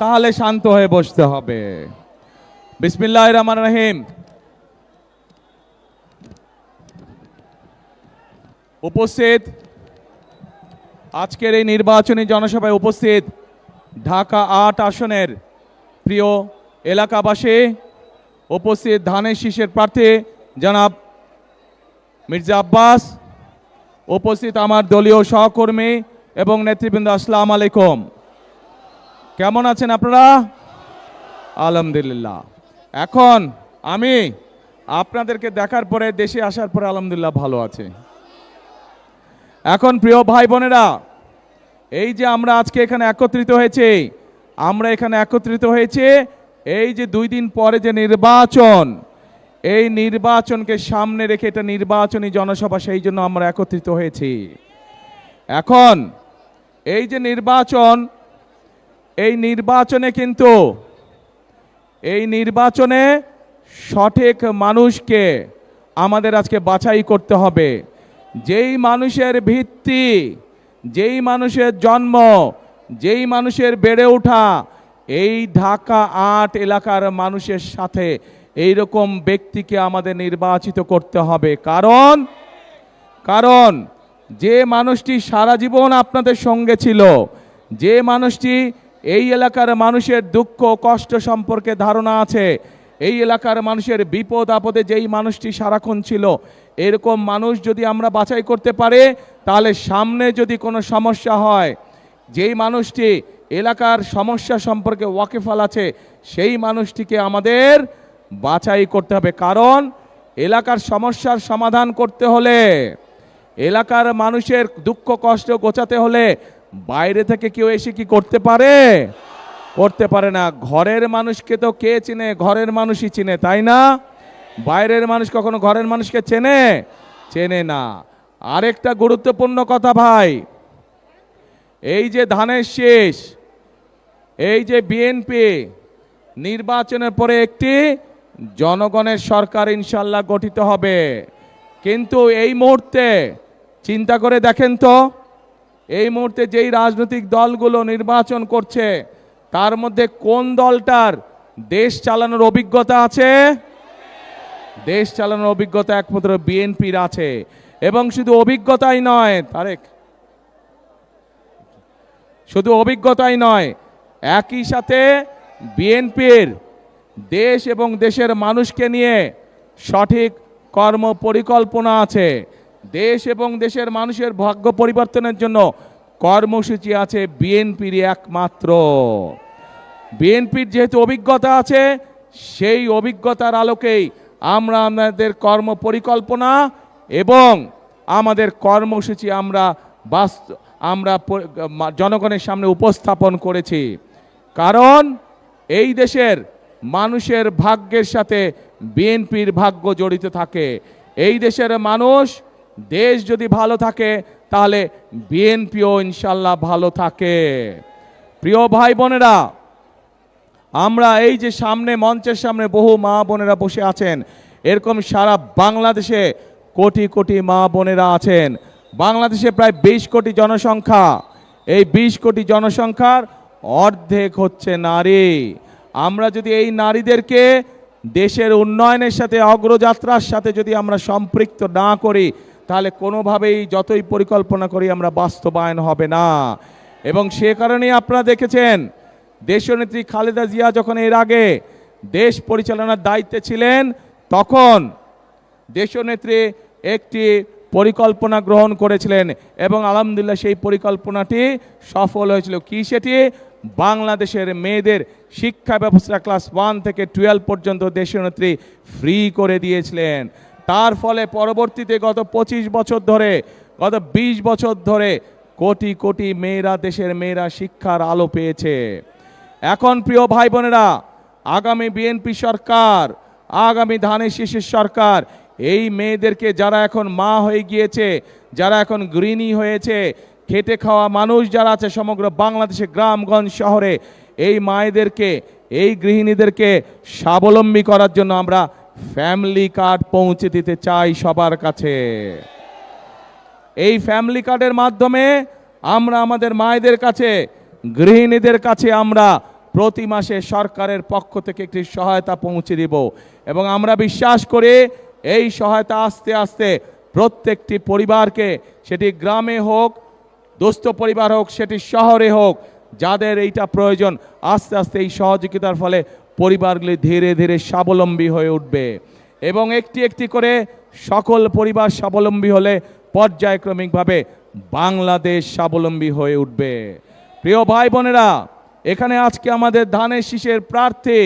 তাহলে শান্ত হয়ে বসতে হবে। বিসমিল্লাহ রহমান রহিম। উপস্থিত। আজকের এই নির্বাচনী জনসভায় উপস্থিত ঢাকা আট আসনের প্রিয় এলাকাবাসী, উপস্থিত ধানের শীষের প্রার্থী জনাব মির্জা আব্বাস, উপস্থিত আমার দলীয় সহকর্মী এবং নেতৃবৃন্দ, আসসালাম আলাইকুম। কেমন আছেন আপনারা? আলহামদুলিল্লাহ। এখন আমি আপনাদেরকে দেখার পরে, দেশে আসার পরে আলহামদুলিল্লাহ ভালো আছে। এখন প্রিয় ভাই বোনেরা, এই যে আমরা আজকে এখানে একত্রিত হয়েছে, আমরা এখানে একত্রিত হয়েছে এই যে দুই দিন পরে যে নির্বাচন, এই নির্বাচনকে সামনে রেখে এটা নির্বাচনী জনসভা, সেই জন্য আমরা একত্রিত হয়েছি। এখন এই যে নির্বাচন এই নির্বাচনে কিন্তু, এই নির্বাচনে সঠিক মানুষকে আমাদের আজকে বাছাই করতে হবে। যেই মানুষের ভিত্তি, যেই মানুষের জন্ম, যেই মানুষের বেড়ে ওঠা, এই ঢাকা আট এলাকার মানুষের সাথে এই রকম ব্যক্তিকে আমাদের নির্বাচিত করতে হবে। কারণ কারণ যে মানুষটি সারা জীবন আপনাদের সঙ্গে ছিল, যে মানুষটি এই এলাকার মানুষের দুঃখ, কষ্ট সম্পর্কে ধারণা আছে। এই এলাকার মানুষের বিপদ আপদে যেই মানুষটি সারাক্ষণ ছিল, এরকম মানুষ যদি আমরা বাছাই করতে পারে, তাহলে সামনে যদি কোনো সমস্যা হয়, যেই মানুষটি এলাকার সমস্যা সম্পর্কে ওয়াকিফাল আছে, সেই মানুষটিকে আমাদের বাছাই করতে হবে। কারণ এলাকার সমস্যার সমাধান করতে হলে এলাকার মানুষের দুঃখ, কষ্ট গোছাতে হলে বাইরে থেকে কেউ এসে কি করতে পারে? করতে পারে না। ঘরের মানুষকে তো কে চিনে? ঘরের মানুষই চিনে, তাই না? বাইরের মানুষ কখনো ঘরের মানুষকে চেনে? চেনে না। আরেকটা গুরুত্বপূর্ণ কথা ভাই, এই যে ধানের শেষ, এই যে বিএনপি, নির্বাচনের পরে একটি জনগণের সরকার ইনশাল্লাহ গঠিত হবে। কিন্তু এই মুহূর্তে চিন্তা করে দেখেন তো, এই মুহূর্তে যেই রাজনৈতিক দলগুলো নির্বাচন করছে, তার মধ্যে কোন দলটার দেশ চালানোর অভিজ্ঞতা আছে? দেশ চালানোর অভিজ্ঞতা একমাত্র বিএনপির আছে। এবং শুধু অভিজ্ঞতাই নয়, তারেক, শুধু অভিজ্ঞতাই নয়, একই সাথে বিএনপির দেশ এবং দেশের মানুষকে নিয়ে সঠিক কর্ম পরিকল্পনা আছে। দেশ এবং দেশের মানুষের ভাগ্য পরিবর্তনের জন্য কর্মসূচি আছে বিএনপির একমাত্র। বিএনপির যেহেতু অভিজ্ঞতা আছে, সেই অভিজ্ঞতার আলোকেই আমরা আমাদের কর্ম পরিকল্পনা এবং আমাদের কর্মসূচি আমরা বাস্ত, আমরা জনগণের সামনে উপস্থাপন করেছি। কারণ এই দেশের মানুষের ভাগ্যের সাথে বিএনপির ভাগ্য জড়িত থাকে। এই দেশের মানুষ দেশ যদি ভালো থাকে, তাহলে বিএনপিও ইনশাল্লাহ ভালো থাকে। প্রিয় ভাই বোনেরা, আমরা এই যে সামনে, মঞ্চের সামনে বহু মা বোনেরা বসে আছেন, এরকম সারা বাংলাদেশে কোটি কোটি মা বোনেরা আছেন। বাংলাদেশে প্রায় বিশ কোটি জনসংখ্যা। এই বিশ কোটি জনসংখ্যার অর্ধেক হচ্ছে নারী। আমরা যদি এই নারীদেরকে দেশের উন্নয়নের সাথে অগ্রযাত্রার সাথে যদি আমরা সম্পৃক্ত না করি তাহলে কোনোভাবেই যতই পরিকল্পনা করি আমরা বাস্তবায়ন হবে না। এবং সে কারণেই আপনারা দেখেছেন, দেশনেত্রী খালেদা জিয়া যখন এর আগে দেশ পরিচালনার দায়িত্বে ছিলেন, তখন দেশনেত্রী একটি পরিকল্পনা গ্রহণ করেছিলেন এবং আলহামদুলিল্লাহ সেই পরিকল্পনাটি সফল হয়েছিল। কি সেটি? বাংলাদেশের মেয়েদের শিক্ষা ব্যবস্থা ক্লাস ওয়ান থেকে টুয়েলভ পর্যন্ত দেশনেত্রী ফ্রি করে দিয়েছিলেন। তার ফলে পরবর্তীতে গত পঁচিশ বছর ধরে, গত বিশ বছর ধরে কোটি কোটি মেয়েরা দেশের মেয়েরা শিক্ষার আলো পেয়েছে। এখন প্রিয় ভাই বোনেরা, আগামী বিএনপি সরকার, আগামী ধানের শীষের সরকার, এই মেয়েদেরকে যারা এখন মা হয়ে গিয়েছে, যারা এখন গৃহিণী হয়েছে, খেটে খাওয়া মানুষ যারা আছে সমগ্র বাংলাদেশে, গ্রামগঞ্জ শহরে, এই মায়েদেরকে, এই গৃহিণীদেরকে স্বাবলম্বী করার জন্য আমরা ফ্যামিলি কার্ড পৌঁছে দিতে চাই সবার কাছে। এই ফ্যামিলি কার্ডের মাধ্যমে আমরা আমাদের মায়েদের কাছে, গৃহিণীদের কাছে আমরা প্রতি মাসে সরকারের পক্ষ থেকে একটি সহায়তা পৌঁছে দিব। এবং আমরা বিশ্বাস করি, এই সহায়তা আস্তে আস্তে প্রত্যেকটি পরিবারকে, সেটি গ্রামে হোক, দুস্থ পরিবার হোক, সেটি শহরে হোক যাদের এইটা প্রয়োজন, আস্তে আস্তে এই সহযোগিতার ফলে পরিবারগুলি ধীরে ধীরে স্বাবলম্বী হয়ে উঠবে। এবং একটি একটি করে সকল পরিবার স্বাবলম্বী হলে পর্যায়ক্রমিকভাবে বাংলাদেশ স্বাবলম্বী হয়ে উঠবে। প্রিয় ভাই বোনেরা, এখানে আজকে আমাদের ধানের শীষের প্রার্থী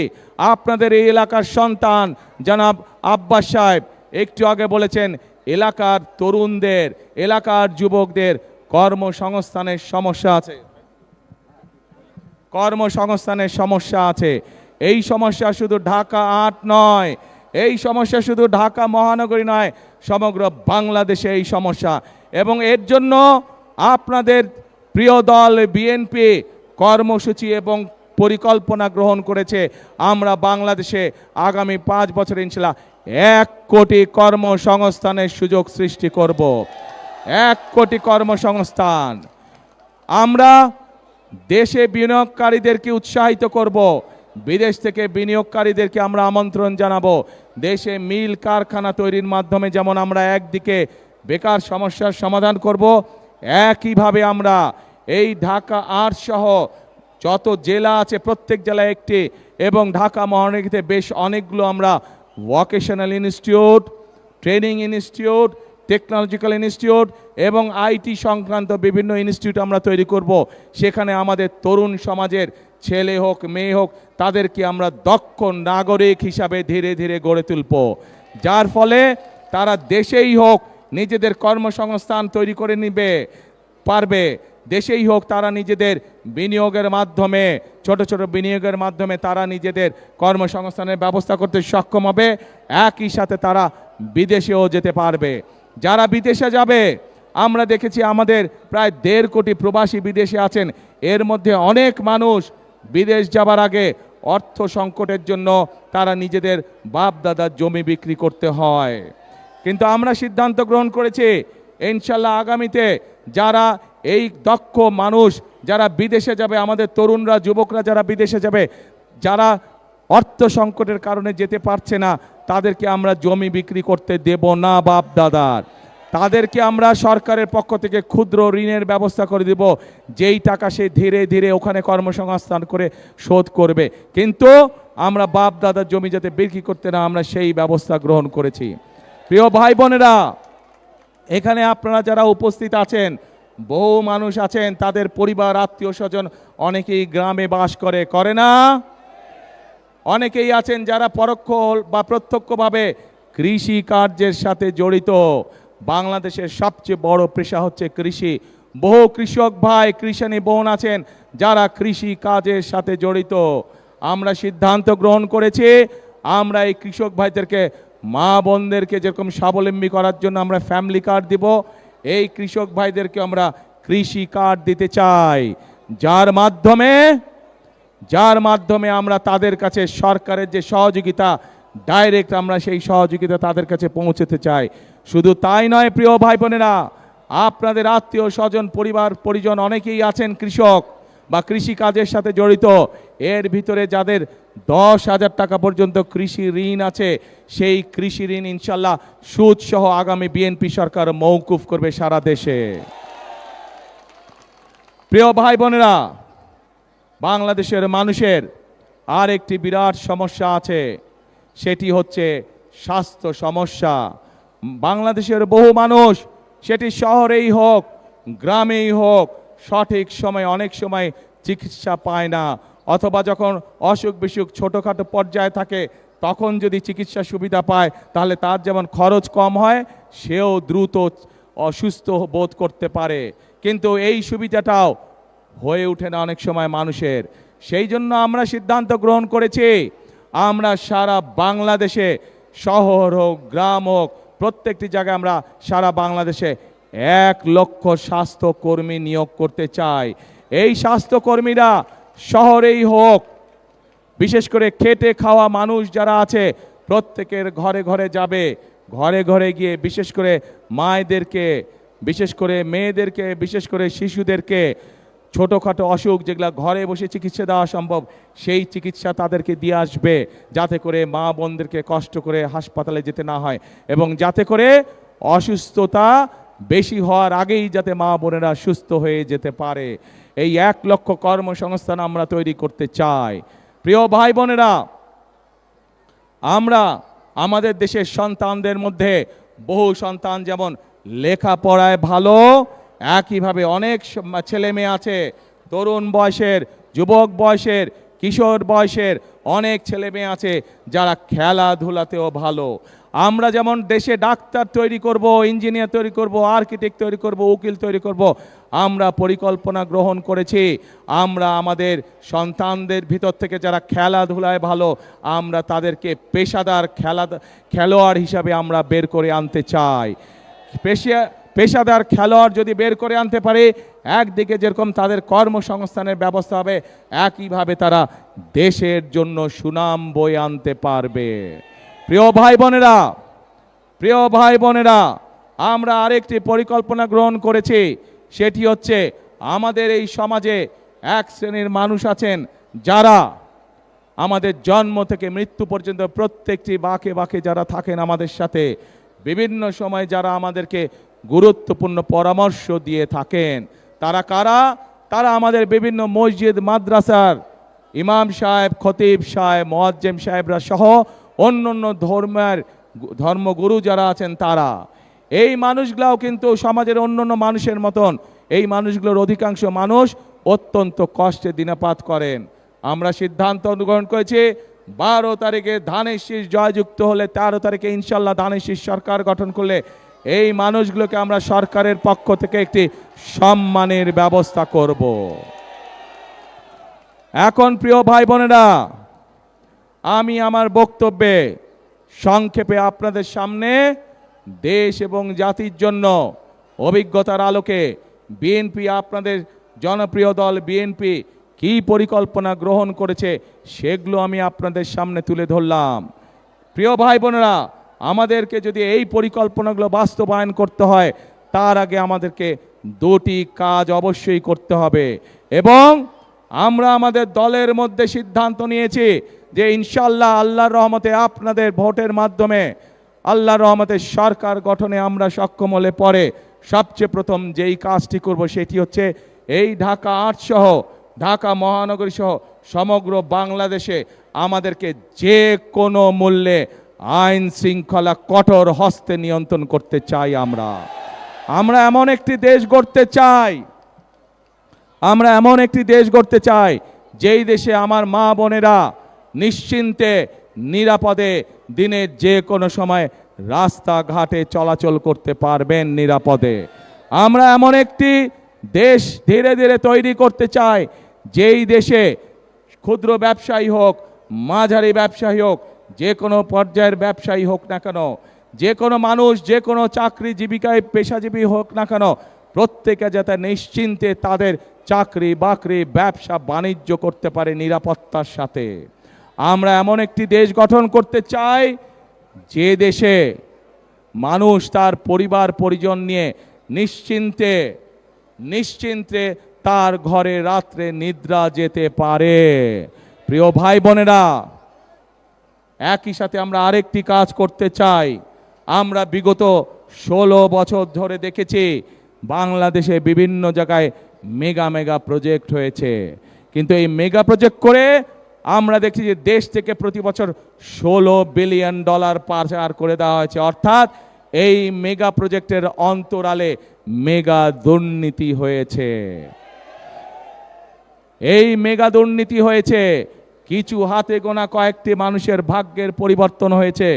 আপনাদের এই এলাকার সন্তান, জনাব আব্বাস সাহেব। একটু আগে বলেছেন, এলাকার তরুণদের, এলাকার যুবকদের কর্মসংস্থানের সমস্যা আছে। কর্মসংস্থানের সমস্যা আছে। এই সমস্যা শুধু ঢাকা আট নয়। এই সমস্যা শুধু ঢাকা মহানগরী নয়, সমগ্র বাংলাদেশে এই সমস্যা। এবং এর জন্য আপনাদের প্রিয় দল বিএনপি কর্মসূচি এবং পরিকল্পনা গ্রহণ করেছে। আমরা বাংলাদেশে আগামী পাঁচ বছর ইনশাল্লাহ এক কোটি কর্মসংস্থানের সুযোগ সৃষ্টি করব। এক কোটি কর্মসংস্থান। আমরা দেশে বিনিয়োগকারীদেরকে উৎসাহিত করব। বিদেশ থেকে বিনিয়োগকারীদেরকে আমরা আমন্ত্রণ জানাব। দেশে মিল কারখানা তৈরির মাধ্যমে যেমন আমরা একদিকে বেকার সমস্যার সমাধান করব, একইভাবে আমরা এই ঢাকা আট সহ যত জেলা আছে, প্রত্যেক জেলায় একটি এবং ঢাকা মহানগরীতে বেশ অনেকগুলো আমরা vocational institute training institute technological institute এবং আইটি সংক্রান্ত বিভিন্ন ইনস্টিটিউট আমরা তৈরি করব। সেখানে আমাদের তরুণ সমাজের ছেলে হোক, মেয়ে হোক, তাদেরকে আমরা দক্ষ নাগরিক হিসাবে ধীরে ধীরে গড়ে তুলব। যার ফলে তারা দেশেই হোক নিজেদের কর্মসংস্থান তৈরি করে নিবে, পারবে। দেশেই হোক তারা নিজেদের বিনিয়োগের মাধ্যমে, ছোট ছোট বিনিয়োগের মাধ্যমে তারা নিজেদের কর্মসংস্থানের ব্যবস্থা করতে সক্ষম হবে। একই সাথে তারা বিদেশেও যেতে পারবে। যারা বিদেশে যাবে, আমরা দেখেছি আমাদের প্রায় দেড় কোটি প্রবাসী বিদেশে আছেন। এর মধ্যে অনেক মানুষ বিদেশ যাবার আগে অর্থ সংকটের জন্য তারা নিজেদের বাপ দাদার জমি বিক্রি করতে হয়। কিন্তু আমরা সিদ্ধান্ত গ্রহণ করেছি, ইনশাল্লাহ আগামীতে যারা এই দক্ষ মানুষ, যারা বিদেশে যাবে, আমাদের তরুণরা, যুবকরা যারা বিদেশে যাবে, যারা অর্থ সংকটের কারণে যেতে পারছে না তাদেরকে আমরা জমি বিক্রি করতে দেব না, বাপ দাদার। তাদেরকে আমরা সরকারের পক্ষ থেকে ক্ষুদ্র ঋণের ব্যবস্থা করে দেব। যেই টাকা সে ধীরে ধীরে ওখানে কর্মসংস্থান করে শোধ করবে। কিন্তু আমরা বাপ দাদার জমি যাতে বিক্রি করতে না আমরা সেই ব্যবস্থা গ্রহণ করেছি। প্রিয় ভাই বোনেরা, এখানে আপনারা যারা উপস্থিত আছেন, বহু মানুষ আছেন, তাদের পরিবার, আত্মীয় স্বজন অনেকেই গ্রামে বাস করে করে না? অনেকেই আছেন যারা পরোক্ষ বা প্রত্যক্ষভাবে কৃষি কার্যের সাথে জড়িত। বাংলাদেশের সবচেয়ে বড় পেশা হচ্ছে কৃষি। বহু কৃষক ভাই, কৃষানি বোন আছেন যারা কৃষি কাজের সাথে জড়িত। আমরা সিদ্ধান্ত গ্রহণ করেছি, আমরা এই কৃষক ভাইদেরকে, মা বোনদেরকে যেরকম স্বাবলম্বী করার জন্য আমরা ফ্যামিলি কার্ড দিব, এই কৃষক ভাইদেরকে আমরা কৃষি কার্ড দিতে চাই। যার মাধ্যমে যার মাধ্যমে আমরা তাদের কাছে সরকারের যে সহযোগিতা ডাইরেক্ট আমরা সেই সহযোগিতা তাদের কাছে পৌঁছতে চাই। শুধু তাই নয়, প্রিয় ভাই বোনেরা আপনাদের আত্মীয় স্বজন, পরিবার, পরিজন অনেকেই আছেন কৃষক বা কৃষি কাজের সাথে জড়িত। এর ভিতরে যাদের দশ হাজার টাকা পর্যন্ত কৃষি ঋণ আছে, সেই কৃষি ঋণ ইনশাল্লাহ সুদ সহ আগামী বিএনপি সরকার মৌকুফ করবে সারা দেশে। প্রিয় ভাই বোনেরা বাংলাদেশের মানুষের আর একটি বিরাট সমস্যা আছে। সেটি হচ্ছে স্বাস্থ্য সমস্যা। বাংলাদেশের বহু মানুষ, সেটি শহরেই হোক, গ্রামেই হোক, সঠিক সময়, অনেক সময় চিকিৎসা পায় না। অথবা যখন অসুখ বিসুখ ছোটোখাটো পর্যায়ে থাকে, তখন যদি চিকিৎসা সুবিধা পায়, তাহলে তার যেমন খরচ কম হয়, সেও দ্রুত অসুস্থ বোধ করতে পারে। কিন্তু এই সুবিধাটাও হয়ে ওঠে না অনেক সময় মানুষের। সেই জন্য আমরা সিদ্ধান্ত গ্রহণ করেছি, আমরা সারা বাংলাদেশে শহর হোক, গ্রাম হোক, প্রত্যেকটি জায়গায় আমরা সারা বাংলাদেশে এক লক্ষ স্বাস্থ্যকর্মী নিয়োগ করতে চাই। এই স্বাস্থ্যকর্মীরা শহরেই হোক, বিশেষ করে খেটে খাওয়া মানুষ যারা আছে, প্রত্যেকের ঘরে ঘরে যাবে। ঘরে ঘরে গিয়ে বিশেষ করে মায়েদেরকে, বিশেষ করে মেয়েদেরকে, বিশেষ করে শিশুদেরকে ছোটোখাটো অসুখ যেগুলো ঘরে বসে চিকিৎসা দেওয়া সম্ভব, সেই চিকিৎসা তাদেরকে দিয়ে আসবে যাতে করে মা বোনদেরকে কষ্ট করে হাসপাতালে যেতে না হয় এবং যাতে করে অসুস্থতা বেশি হওয়ার আগেই যাতে মা বোনেরা সুস্থ হয়ে যেতে পারে। এই এক লক্ষ কর্মসংস্থান আমরা তৈরি করতে চাই। প্রিয় ভাই বোনেরা, আমরা আমাদের দেশের সন্তানদের মধ্যে বহু সন্তান যেমন লেখাপড়ায় ভালো একইভাবে অনেক ছেলে মেয়ে আছে, তরুণ বয়সের, যুবক বয়সের, কিশোর বয়সের অনেক ছেলে মেয়ে আছে যারা খেলাধুলাতেও ভালো। আমরা যেমন দেশে ডাক্তার তৈরি করব, ইঞ্জিনিয়ার তৈরি করব, আর্কিটেক্ট তৈরি করব, উকিল তৈরি করব, আমরা পরিকল্পনা গ্রহণ করেছি। আমরা আমাদের সন্তানদের ভিতর থেকে যারা খেলাধুলায় ভালো, আমরা তাদেরকে পেশাদার খেলা খেলোয়াড় হিসাবে আমরা বের করে আনতে চাই। পেশা পেশাদার খেলোয়াড় যদি বের করে আনতে পারে, একদিকে যেরকম তাদের কর্মসংস্থানের ব্যবস্থা হবে, একইভাবে তারা দেশের জন্য সুনাম বয়ে আনতে পারবে। প্রিয় ভাই বোনেরা, প্রিয় ভাই বোনেরা, আমরা আরেকটি পরিকল্পনা গ্রহণ করেছি, সেটি হচ্ছে আমাদের এই সমাজে এক শ্রেণির মানুষ আছেন যারা আমাদের জন্ম থেকে মৃত্যু পর্যন্ত প্রত্যেকটি বাঁকে বাঁকে যারা থাকেন আমাদের সাথে, বিভিন্ন সময় যারা আমাদেরকে গুরুত্বপূর্ণ পরামর্শ দিয়ে থাকেন। তারা কারা? তারা আমাদের বিভিন্ন মসজিদ, মাদ্রাসার ইমাম সাহেব, খতিব সাহেব, মোয়াজ্জেম সাহেবরা সহ অন্য অন্য ধর্মের ধর্মগুরু যারা আছেন তারা। এই মানুষগুলাও কিন্তু সমাজের অন্য অন্য মানুষের মতন, এই মানুষগুলোর অধিকাংশ মানুষ অত্যন্ত কষ্টে দিনাপাত করেন। আমরা সিদ্ধান্ত গ্রহণ করেছি, বারো তারিখে ধানের শীষ জয়যুক্ত হলে তেরো তারিখে ইনশাল্লাহ ধানের শীষ সরকার গঠন করলে এই মানুষগুলোকে আমরা সরকারের পক্ষ থেকে একটি সম্মানের ব্যবস্থা করব। এখন প্রিয় ভাই বোনেরা, আমি আমার বক্তব্যে সংক্ষেপে আপনাদের সামনে দেশ এবং জাতির জন্য অভিজ্ঞতার আলোকে বিএনপি আপনাদের জনপ্রিয় দল বিএনপি কী পরিকল্পনা গ্রহণ করেছে সেগুলো আমি আপনাদের সামনে তুলে ধরলাম। প্রিয় ভাই বোনেরা আমাদেরকে যদি এই পরিকল্পনাগুলো বাস্তবায়ন করতে হয়, তার আগে আমাদেরকে দুটি কাজ অবশ্যই করতে হবে। এবং আমরা আমাদের দলের মধ্যে সিদ্ধান্ত নিয়েছি যে ইনশাল্লাহ আল্লাহর রহমতে আপনাদের ভোটের মাধ্যমে আল্লাহর রহমতে সরকার গঠনে আমরা সক্ষম হলে পরে সবচেয়ে প্রথম যেই কাজটি করব সেটি হচ্ছে এই ঢাকা আট সহ, ঢাকা মহানগরী সহ সমগ্র বাংলাদেশে আমাদেরকে যে কোনো মূল্যে আইন শৃঙ্খলা কঠোর হস্তে নিয়ন্ত্রণ করতে চাই আমরা। আমরা এমন একটি দেশ গড়তে চাই, আমরা এমন একটি দেশ গড়তে চাই, যেই দেশে আমার মা বোনেরা নিশ্চিন্তে, নিরাপদে দিনের যে কোনো সময় রাস্তাঘাটে চলাচল করতে পারবেন নিরাপদে। আমরা এমন একটি দেশ ধীরে ধীরে তৈরি করতে চাই, যেই দেশে ক্ষুদ্র ব্যবসায়ী হোক, মাঝারি ব্যবসায়ী হোক যে কোনো পর্যায়ের ব্যবসায়ী হোক না কেন, যে কোনো মানুষ, যে কোনো চাকরি জীবিকায় পেশাজীবী হোক না কেন, প্রত্যেকে যাতে নিশ্চিন্তে তাদের চাকরি বাকরি ব্যবসা বাণিজ্য করতে পারে নিরাপত্তার সাথে। আমরা এমন একটি দেশ গঠন করতে চাই, যে দেশে মানুষ তার পরিবার, পরিজন নিয়ে নিশ্চিন্তে নিশ্চিন্তে তার ঘরে রাত্রে নিদ্রা যেতে পারে। প্রিয় ভাই বোনেরা একই সাথে আমরা আরেকটি কাজ করতে চাই। আমরা বিগত ষোলো বছর ধরে দেখেছি, বাংলাদেশে বিভিন্ন জায়গায় মেগা মেগা প্রজেক্ট হয়েছে। কিন্তু এই মেগা প্রজেক্ট করে আমরা দেখছি যে দেশ থেকে প্রতি বছর ষোলো বিলিয়ন ডলার পাচার করে দেওয়া হয়েছে। অর্থাৎ এই মেগা প্রজেক্টের অন্তরালে মেগা দুর্নীতি হয়েছে। এই মেগা দুর্নীতি হয়েছে কিছু হাতে গোনা কয়েকটি মানুষের ভাগ্যের পরিবর্তন হয়েছে,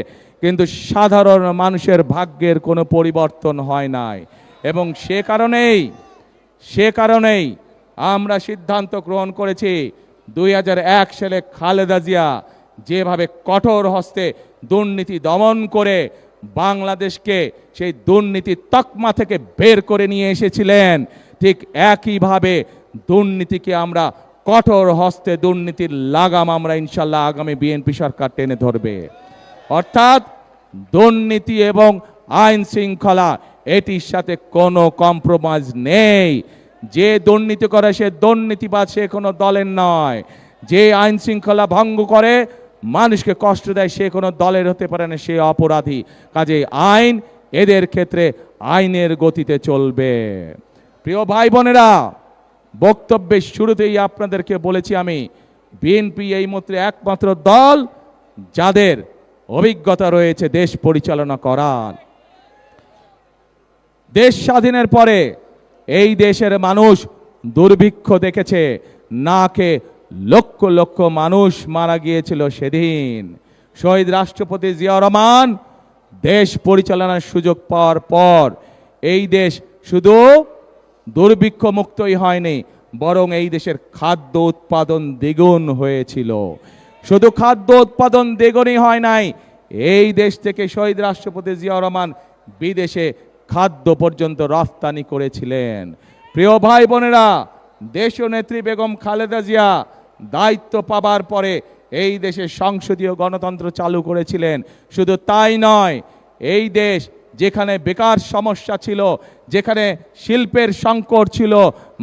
কিন্তু সাধারণ মানুষের ভাগ্যের কোনো পরিবর্তন হয় নাই। এবং সে কারণেই সে কারণেই আমরা সিদ্ধান্ত গ্রহণ করেছি, দুই সালে খালেদা জিয়া যেভাবে কঠোর হস্তে দুর্নীতি দমন করে বাংলাদেশকে সেই দুর্নীতি তকমা থেকে বের করে নিয়ে এসেছিলেন, ঠিক একইভাবে দুর্নীতিকে আমরা কঠোর হস্তে দুর্নীতির লাগাম আমরা ইনশাল্লাহ আগামী বিএনপি সরকার টেনে ধরবে। অর্থাৎ দুর্নীতি এবং আইন শৃঙ্খলা, এটির সাথে কোনো কম্প্রোমাইজ নেই। যে দুর্নীতি করে সে দুর্নীতিবাদ সে কোনো দলের নয়। যে আইন শৃঙ্খলা ভঙ্গ করে মানুষকে কষ্ট দেয়, সে কোনো দলের হতে পারে না, সে অপরাধী। কাজে আইন এদের ক্ষেত্রে আইনের গতিতে চলবে। প্রিয় ভাই বোনেরা বক্তব্যের শুরুতেই আপনাদেরকে বলেছি আমি বিএনপি এই মুহূর্তে একমাত্র দল যাদের অভিজ্ঞতা রয়েছে দেশ পরিচালনা করার। দেশ স্বাধীনের পরে এই দেশের মানুষ দুর্ভিক্ষ দেখেছে, নাকে লক্ষ লক্ষ মানুষ মারা গিয়েছিল সেদিন। শহীদ রাষ্ট্রপতি জিয়া রহমান দেশ পরিচালনার সুযোগ পাওয়ার পর এই দেশ শুধু দুর্ভিক্ষ মুক্তই হয়নি, বরং এই দেশের খাদ্য উৎপাদন দ্বিগুণ হয়েছিল। শুধু খাদ্য উৎপাদন দ্বিগুণই হয় নাই, এই দেশ থেকে শহীদ রাষ্ট্রপতি জিয়া রহমান বিদেশে খাদ্য পর্যন্ত রফতানি করেছিলেন। প্রিয় ভাই বোনেরা, দেশীয় নেত্রী বেগম খালেদা জিয়া দায়িত্ব পাবার পরে এই দেশে সংসদীয় গণতন্ত্র চালু করেছিলেন। শুধু তাই নয়, এই দেশ যেখানে বেকার সমস্যা ছিল, যেখানে শিল্পের সংকট ছিল,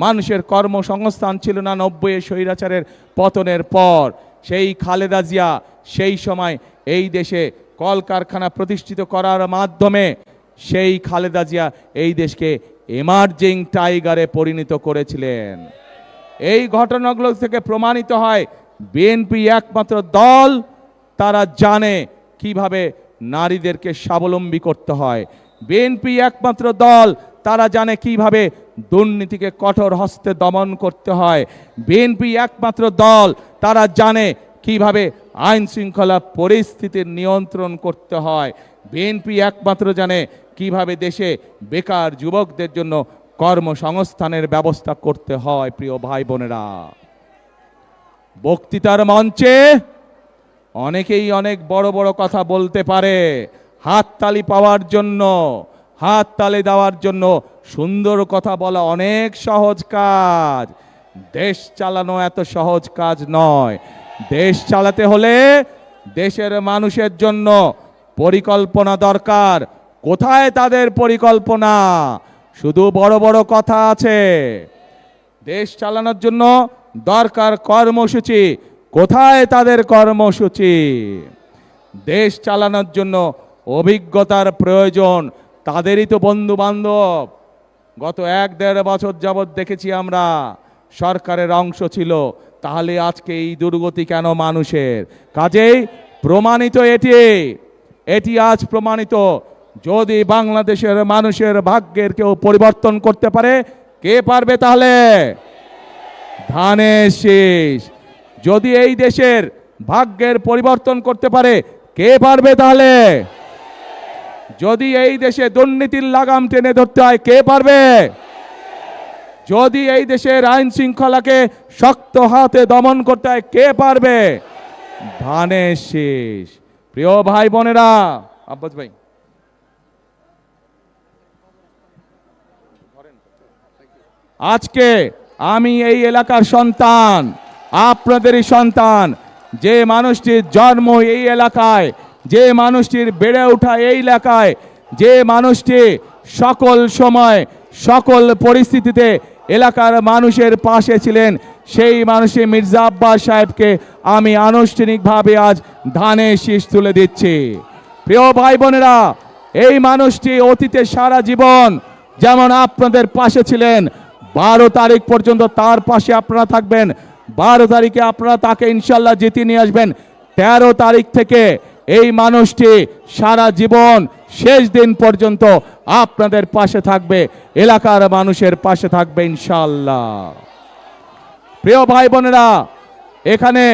মানুষের কর্মসংস্থান ছিল না নব্বই স্বৈরাচারের পতনের পর। সেই খালেদা জিয়া সেই সময় এই দেশে কলকারখানা প্রতিষ্ঠিত করার মাধ্যমে সেই খালেদা জিয়া এই দেশকে এমার্জিং টাইগারে পরিণত করেছিলেন। এই ঘটনাগুলো থেকে প্রমাণিত হয়, বিএনপি একমাত্র দল, তারা জানে কীভাবে নারীদেরকে স্বাবলম্বী করতে হয়। বিএনপি একমাত্র দল, তারা জানে কীভাবে দুর্নীতিকে কঠোর হস্তে দমন করতে হয়। বিএনপি একমাত্র দল, তারা জানে কীভাবে আইন শৃঙ্খলা পরিস্থিতির নিয়ন্ত্রণ করতে হয়। বিএনপি একমাত্র জানে কীভাবে দেশে বেকার যুবকদের জন্য কর্মসংস্থানের ব্যবস্থা করতে হয়, প্রিয় ভাই বোনেরা। বক্তৃতার মঞ্চে অনেকেই অনেক বড় বড় কথা বলতে পারে। হাততালি পাওয়ার জন্য হাততালি দেওয়ার জন্য সুন্দর কথা বলা অনেক সহজ কাজ। দেশ চালানো এত সহজ কাজ নয়। দেশ চালাতে হলে দেশের মানুষের জন্য পরিকল্পনা দরকার। কোথায় তাদের পরিকল্পনা? শুধু বড় বড় কথা আছে। দেশ চালানোর জন্য দরকার কর্মসূচি কোথায় তাদের কর্মসূচি? দেশ চালানোর জন্য অভিজ্ঞতার প্রয়োজন, তাদেরই তো বন্ধু বান্ধব গত এক দেড় বছর যাবৎ দেখেছি আমরা, সরকারের অংশ ছিল, তাহলে আজকে এই দুর্গতি কেন মানুষের? কাজেই প্রমাণিত এটি এটি আজ প্রমাণিত। যদি বাংলাদেশের মানুষের ভাগ্যের কেউ পরিবর্তন করতে পারে, কে পারবে তাহলে? ধানের শেষ। যদি এই দেশের ভাগ্যের পরিবর্তন করতে পারে, কে পারবে তাহলে? যদি এই দেশে দুর্নীতির লাগাম টেনে ধরতে হয়, কে পারবে? যদি এই দেশের আইন শৃঙ্খলাকে শক্ত হাতে দমন করতে হয়, কে পারবে? ধানের শেষ। প্রিয় ভাই বোনেরা, আব্বাস ভাই। আজকে আমি এই এলাকার সন্তান। আপনাদেরই সন্তান, যে মানুষটির জন্ম এই এলাকায়, যে মানুষটির বেড়ে ওঠা এই এলাকায়, যে মানুষটি সকল সময়, সকল পরিস্থিতিতে এলাকার মানুষের পাশে ছিলেন, সেই মানুষই মির্জা আব্বাস সাহেবকে আমি আনুষ্ঠানিকভাবে আজ ধানে শীষ তুলে দিচ্ছি। প্রিয় ভাই বোনেরা, এই মানুষটি অতীতে সারা জীবন যেমন আপনাদের পাশে ছিলেন, বারো তারিখ পর্যন্ত তার পাশে আপনারা থাকবেন বারো তারিখে আপনারা তাকে ইনশাল্লাহ জিতিয়ে নিয়ে আসবেন। তেরো তারিখ থেকে এই মানুষটি সারা জীবন শেষ দিন পর্যন্ত আপনাদের পাশে থাকবে, এলাকার মানুষের পাশে থাকবে ইনশাল্লাহ। প্রিয় ভাই বোনেরা, এখানে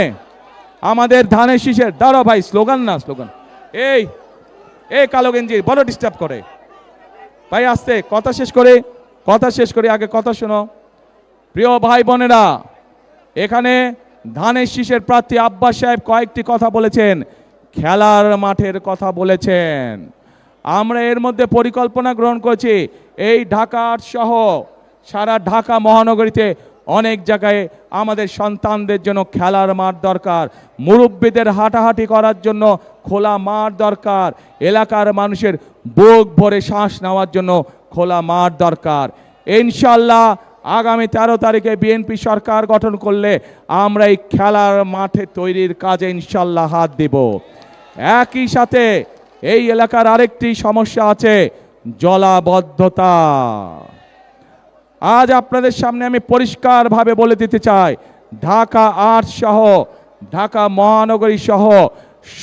আমাদের ধানের শীষের দাঁড়া ভাই, স্লোগান না, স্লোগান। এই এই কালো গেঞ্জি বড় ডিস্টার্ব করে। ভাই, আসতে, কথা শেষ করে, কথা শেষ করে, আগে কথা শোনো। প্রিয় ভাই বোনেরা এখানে ধানের শীষের প্রার্থী আব্বাস সাহেব কয়েকটি কথা বলেছেন, খেলার মাঠের কথা বলেছেন। আমরা এর মধ্যে পরিকল্পনা গ্রহণ করেছি, এই ঢাকা সহ সারা ঢাকা মহানগরীতে অনেক জায়গায় আমাদের সন্তানদের জন্য খেলার মাঠ দরকার, মুরব্বীদের হাঁটাহাঁটি করার জন্য খোলা মাঠ দরকার, এলাকার মানুষের বুক ভরে শ্বাস নেওয়ার জন্য খোলা মাঠ দরকার। ইনশাল্লাহ আগামী তেরো তারিখে বিএনপি সরকার গঠন করলে আমরা এই খেলার মাঠে তৈরির কাজে ইনশাল্লাহ হাত দিব। একই সাথে এই এলাকার আরেকটি সমস্যা আছে, জলাবদ্ধতা। আজ আপনাদের সামনে আমি পরিষ্কারভাবে বলে দিতে চাই, ঢাকা আট সহ, ঢাকা মহানগরী সহ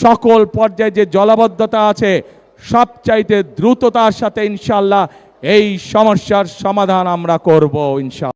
সকল পর্যায়ে যে জলাবদ্ধতা আছে, সবচাইতে দ্রুততার সাথে ইনশাল্লাহ এই সমস্যার সমাধান আমরা করব ইনশাল্লাহ।